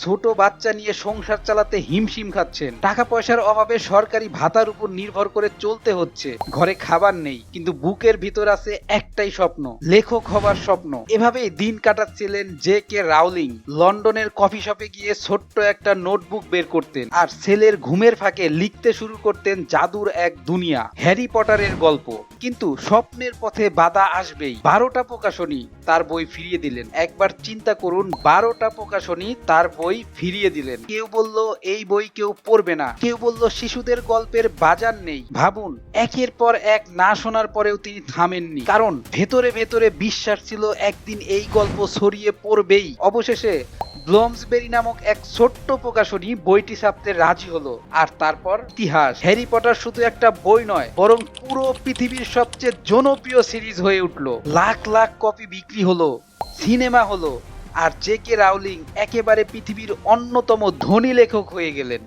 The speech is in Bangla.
ছোট বাচ্চা নিয়ে সংসার চালাতে হিমশিম খাচ্ছেন। টাকা পয়সার অভাবে সরকারি ভাতার উপর নির্ভর করে চলতে হচ্ছে। ঘরে খাবার নেই, কিন্তু বুকের ভিতর আছে একটাই স্বপ্ন, লেখক হবার স্বপ্ন। এভাবেই দিন কাটাচ্ছিলেন জে কে রাউলিং। লন্ডনের কফি শপে গিয়ে ছোট্ট একটা নোটবুক বের করতেন আর ছেলের ঘুমের ফাঁকে লিখতে শুরু করতেন জাদুর এক দুনিয়া, হ্যারি পটারের গল্প। কিন্তু স্বপ্নের পথে বাধা আসবেই। বারোটা প্রকাশনী তার বই ফিরিয়ে দিলেন। একবার চিন্তা করুন, বারোটা প্রকাশনী তার বই ফিরিয়ে দিলেন। কেউ বলল, এই বই কেউ পড়বে না। কেউ বলল, শিশুদের গল্পের বাজার নেই। ভাবুন, একের পর এক না শোনার পরেও তিনি থামেননি। কারণ ভেতরে ভেতরে বিশ্বাস ছিল, একদিন এই গল্প ছড়িয়ে পড়বেই। অবশেষে ব্লমসবেরি নামক এক ছোট্ট প্রকাশনী বইটি ছাপতে রাজি হলো। আর তারপর ইতিহাস। হ্যারি পটার শুধু একটা বই নয়, বরং পুরো পৃথিবীর সবচেয়ে জনপ্রিয় সিরিজ হয়ে উঠল। লাখ লাখ কপি বিক্রি হলো, সিনেমা হলো আর জেকে রাউলিং একেবারে পৃথিবীর অন্যতম ধনী লেখক হয়ে গেলেন।